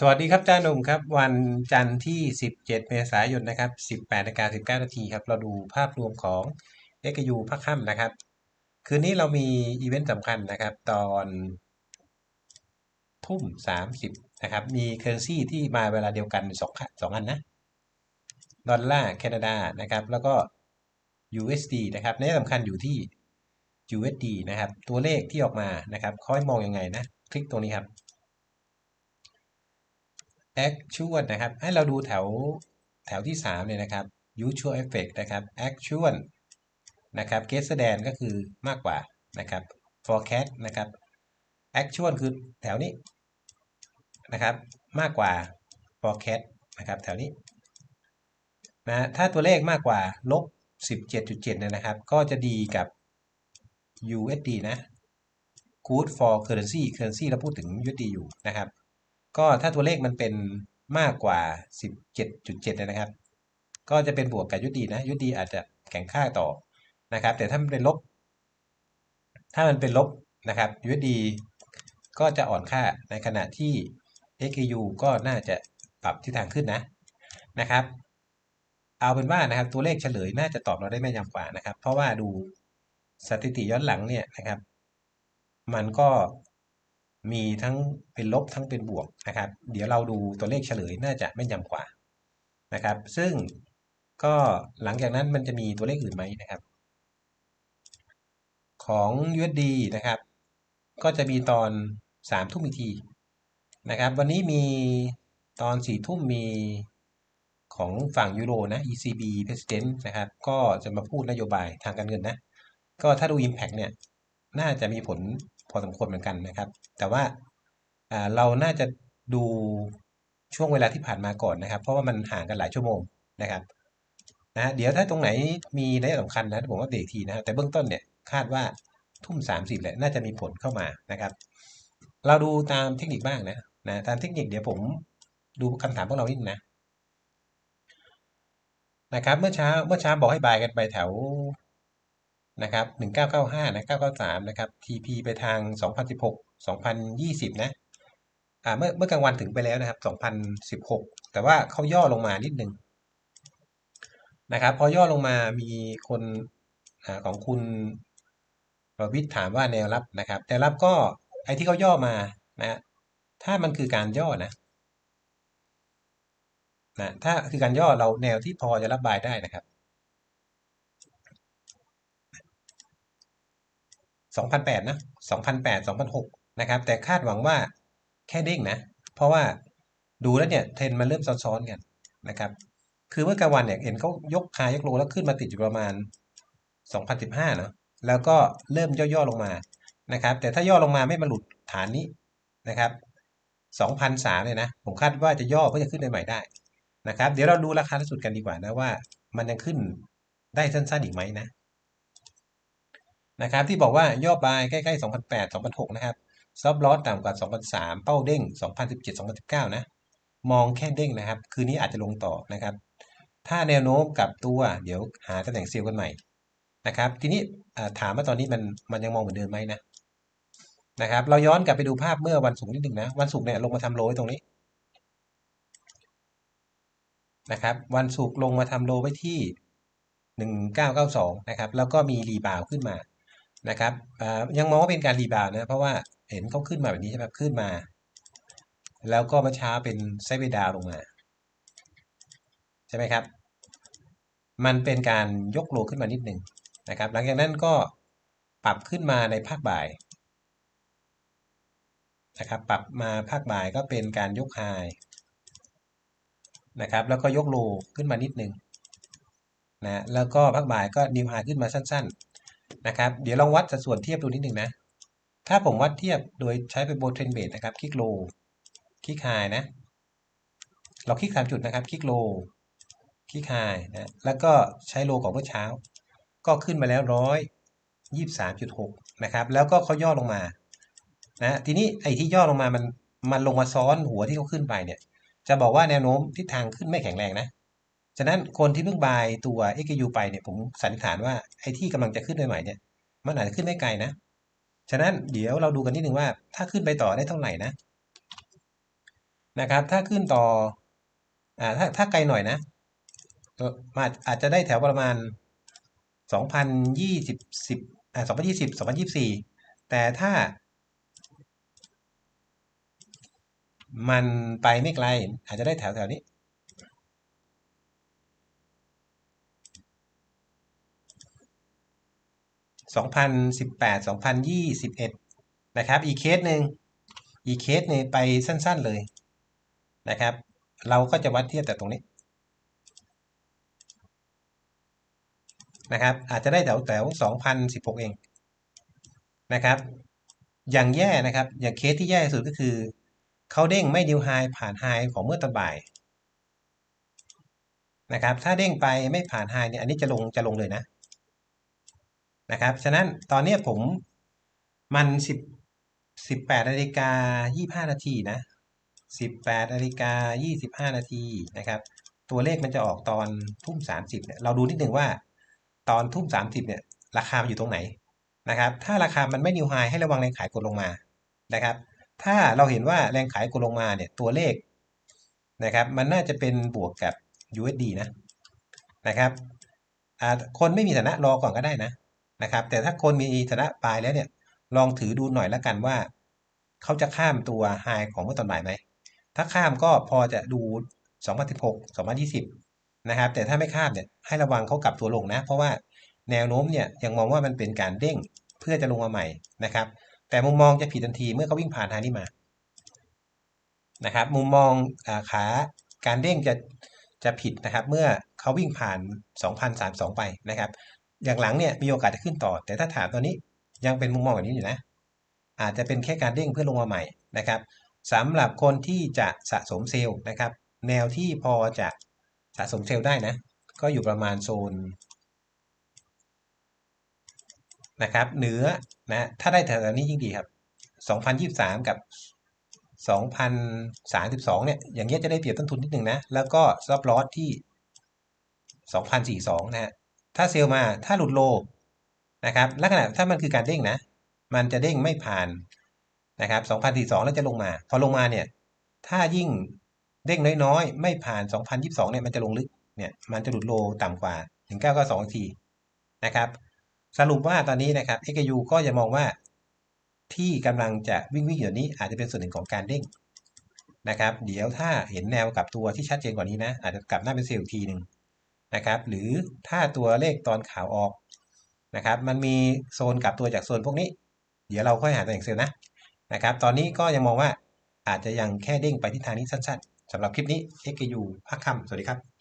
สวัสดีครับจ้าหนุ่มครับ วันจันทร์ที่ 17 เมษายนนะครับ 18นาฬิกา19นาทีครับ เราดูภาพรวมของ x u ภาคค่ำนะครับ คืนนี้เรามีอีเวนต์สำคัญนะครับ ตอนทุ่ม 30 นะครับ มีเคอร์ซี่ที่มาเวลาเดียวกันสองสองอันนะ ดอลลาร์แคนาดานะครับ แล้วก็ USD นะครับในสำคัญอยู่ที่ USD นะครับ ตัวเลขที่ออกมานะครับเขาให้มองยังไงนะ คลิกตรงนี้ครับ actual นะครับ ให้เราดูแถวแถวที่ 3 เนี่ยนะครับ usual effect นะครับ actual นะครับ g u e s s d a n ก็คือมากกว่านะครับ forecast นะครับ actual คือแถวนี้นะครับ มากกว่า forecast นะครับแถวนี้นะถ้าตัวเลขมากกว่าลบ 17.7เนี่ยนะครับ ก็จะดีกับ USD นะ good for currency currency เราพูดถึง USD อยู่นะครับ ก็ถ้าตัวเลขมันเป็นมากกว่า 17.7นะครับ ก็จะเป็นบวกกับยุดีนะ ยุดีอาจจะแข็งค่าต่อนะครับ แต่ถ้ามันเป็นลบ ถ้ามันเป็นลบนะครับยุดีก็จะอ่อนค่าในขณะที่ XU ก็น่าจะปรับทิศทางขึ้นนะนะครับ เอาเป็นว่านะครับตัวเลขเฉลยน่าจะตอบเราได้แม่นยำกว่านะครับ เพราะว่าดูสถิติย้อนหลังเนี่ยนะครับ มันก็ มีทั้งเป็นลบทั้งเป็นบวกนะครับ เดี๋ยวเราดูตัวเลขเฉลยน่าจะแม่นยำกว่านะครับ ซึ่งก็หลังจากนั้นมันจะมีตัวเลขอื่นไหมนะครับ ของ USD นะครับ ก็จะมีตอน3ทุ่มอีกทีนะครับ วันนี้มีตอน4ทุ่มมีของฝั่งยูโรนะ ECB President นะครับ ก็จะมาพูดนโยบายทางการเงินนะ ก็ถ้าดู Impact เนี่ย น่าจะมีผล พอสมควรเหมือนกันนะครับ แต่ว่าเราน่าจะดูช่วงเวลาที่ผ่านมาก่อนนะครับ เพราะว่ามันห่างกันหลายชั่วโมงนะครับนะเดี๋ยวถ้าตรงไหนมีนัยสำคัญนะผมว่าเบรกทีนะครับแต่เบื้องต้นเนี่ยคาดว่าทุ่มสามสิบแหละน่าจะมีผลเข้ามานะครับ เราดูตามเทคนิคบ้างนะนะตามเทคนิคเดี๋ยวผมดูคำถามพวกเรานิดนะนะครับ เมื่อเช้าเมื่อเช้าบอกให้บายกันไปแถว นะครับ1995นะ993นะครับ TP ไปทาง 2016 2020 นะอ่าเมื่อเมื่อกลางวันถึงไปแล้วนะครับ 2016 แต่ว่าเขาย่อลงมานิดนึงนะครับ พอย่อลงมามีคนอของคุณประวิทย์ถามว่าแนวรับนะครับแนวรับก็ไอ้ที่เขาย่อมานะถ้ามันคือการย่อนะนะถ้าคือการย่อเราแนวที่พอจะรับบายได้นะครับ 2008 นะ 2008 2006 นะครับ แต่คาดหวังว่าแค่เด้งนะ เพราะว่าดูแล้วเนี่ยเทรนมันเริ่มซ้อนๆกันนะครับ คือเมื่อกลางวันเนี่ยเห็นเขายกคายกโลแล้วขึ้นมาติดอยู่ประมาณ 2015 เนาะ แล้วก็เริ่มย่อๆลงมา นะครับ แต่ถ้าย่อลงมาไม่มาหลุดฐานนี้นะครับ2,003เลยนะ ผมคาดว่าจะย่อเพื่อจะขึ้นใหม่ได้นะครับ เดี๋ยวเราดูราคาล่าสุดกันดีกว่านะว่า มันยังขึ้นได้สั้นๆอีกไหมนะ นะครับที่บอกว่าย่อบายใกล้ๆ 2008 2006 นะครับซอฟลอสต่ำกว่า 2003 เป้าเด้ง 2017 2019 นะ มองแค่เด้งนะครับ คืนนี้อาจจะลงต่อนะครับ ถ้าแนวโน้มกับตัวเดี๋ยวหาตำแหน่งเซลล์กันใหม่นะครับ ทีนี้ถามว่าตอนนี้มันมันยังมองเหมือนเดิมไหมนะนะครับ เราย้อนกลับไปดูภาพเมื่อวันศุกร์นิดหนึ่งนะ วันศุกร์เนี่ยลงมาทำโลไว้ตรงนี้นะครับ วันศุกร์ลงมาทำโลไว้ที่ 1992 นะครับ แล้วก็มีรีบาวขึ้นมา นะครับยังมองว่าเป็นการรีบาวนะ เพราะว่าเห็นเขาขึ้นมาแบบนี้ใช่ไหมขึ้นมา แล้วก็มาช้าเป็นไซเบดาวลงมา ใช่ไหมครับ มันเป็นการยกโลขึ้นมานิดหนึ่งนะครับ หลังจากนั้นก็ปรับขึ้นมาในภาคบ่ายนะครับ ปรับมาภาคบ่ายก็เป็นการยกไฮนะครับ แล้วก็ยกโลขึ้นมานิดหนึ่งนะแล้วก็ภาคบ่ายก็นิวไฮขึ้นมาสั้น ๆ นะครับ เดี๋ยวลองวัดสัดส่วนเทียบดูนิดหนึ่งนะ ถ้าผมวัดเทียบโดยใช้เป็นโบเทนเบสนะครับ คลิกโล คลิกไฮนะ เราคลิกสามจุดนะครับ คลิกโล คลิกไฮนะ แล้วก็ใช้โลของเมื่อเช้า ก็ขึ้นมาแล้วร้อยยี่สามจุดหกนะครับ แล้วก็เขาย่อลงมา นะ ทีนี้ไอ้ที่ย่อลงมามันมันลงมาซ้อนหัวที่เขาขึ้นไปเนี่ย จะบอกว่าแนวโน้มทิศทางขึ้นไม่แข็งแรงนะ ฉะนั้นคนที่เพิ่งบายตัว XU ไปเนี่ยผมสันนิษฐานว่าไอ้ที่กำลังจะขึ้นใหม่เนี่ยมันอาจจะขึ้นไม่ไกลนะ ฉะนั้นเดี๋ยวเราดูกันนิดนึงว่าถ้าขึ้นไปต่อได้เท่าไหร่นะนะครับ ถ้าขึ้นต่ออ่าถ้าถ้าไกลหน่อยนะมาอาจจะได้แถวประมาณสองพันยี่สิบสิบอ่าสองพันยี่สิบสองพันยี่สิบสี่แต่ถ้า มันไปไม่ไกล อาจจะได้แถวแถวนี้ สองพันสิบแปดสองพันะครับ อีกเคสหนึ่งอีกเคสหนึ่งไปสั้นๆเลยนะครับ เราก็จะวัดเทียบแต่ตรงนี้นะครับ อาจจะได้แถวแถวสองพันสิบหกเองนะครับ อย่างแย่นะครับ อย่างเคสที่แย่สุดก็คือ เขาเด้งไม่ดิวไฮผ่านไฮของเมื่อตอนบ่ายนะครับ ถ้าเด้งไปไม่ผ่านไฮเนี่ย อันนี้จะลงจะลงเลยนะ นะครับ ฉะนั้นตอนนี้ผมมันสิบสิบแปดนาฬิกายี่ห้านาทีนะสิบแปดนาฬิกายี่สิบห้านาทีนะครับ ตัวเลขมันจะออกตอนทุ่มสามสิบเนี่ยเราดูนิดหนึ่งว่า ตอนทุ่มสามสิบเนี่ย ราคามันอยู่ตรงไหนนะครับ ถ้าราคามันไม่นิวไฮให้ระวังแรงขายกดลงมานะครับ ถ้าเราเห็นว่าแรงขายกดลงมาเนี่ยตัวเลขนะครับ มันน่าจะเป็นบวกกับ USD นะนะครับคนไม่มีฐานะรอก่อนก็ได้นะ นะครับ แต่ถ้าคนมีฐานะปลายแล้วเนี่ยลองถือดูหน่อยแล้วกันว่า เขาจะข้ามตัวไฮของเมื่อตอนบ่ายไหม ถ้าข้ามก็พอจะดู 2016 2020 นะครับ แต่ถ้าไม่ข้ามเนี่ยให้ระวังเขากลับตัวลงนะ เพราะว่าแนวโน้มเนี่ยยังมองว่ามันเป็นการเด้งเพื่อจะลงมาใหม่นะครับ แต่มุมมองจะผิดทันทีเมื่อเขาวิ่งผ่านทางนี้มานะครับ มุมมองขาการเด้งจะจะผิดนะครับ เมื่อเขาวิ่งผ่าน 2032 ไปนะครับ อย่างหลังเนี่ยมีโอกาสจะขึ้นต่อ แต่ถ้าถามตอนนี้ยังเป็นมุมมองแบบนี้อยู่นะ อาจจะเป็นแค่การเด้งเพื่อลงมาใหม่นะครับสำหรับคนที่จะสะสมเซลล์นะครับ แนวที่พอจะสะสมเซลล์ได้นะ ก็อยู่ประมาณโซนนะครับเหนือนะถ้าได้แถวนี้ยิ่งดีครับ 2023 กับ 2032 เนี่ย อย่างเงี้ยจะได้เปรียบต้นทุนนิดหนึ่งนะ แล้วก็ซับลอสที่ 2042 นะฮะ ถ้าเซลล์มาถ้าหลุดโลนะครับลักษณะถ้ามันคือการเด้งนะ มันจะเด้งไม่ผ่านนะครับ2042 แล้วจะลงมา พอลงมาเนี่ย ถ้ายิ่งเด้งน้อยๆ ไม่ผ่าน 2022 เนี่ยมันจะลงลึก เนี่ย มันจะหลุดโลต่ำกว่า 1992ทีนะครับ สรุปว่าตอนนี้นะครับ XU ก็จะมองว่าที่กำลังจะวิ่งวิ่งอยู่นี้อาจจะเป็นส่วนหนึ่งของการเด้งนะครับ เดี๋ยวถ้าเห็นแนวกลับตัวที่ชัดเจนกว่านี้นะ อาจจะกลับหน้าเป็นเซลล์ทีหนึ่ง นะครับหรือถ้าตัวเลขตอนข่าวออกนะครับมันมีโซนกลับตัวจากโซนพวกนี้ เดี๋ยวเราค่อยหาตัวอย่างเซลล์นะนะครับตอนนี้ก็ยังมองว่าอาจจะยังแค่เด้งไปทิศทางนี้สั้นๆสำหรับคลิปนี้ XU พักคำสวัสดีครับ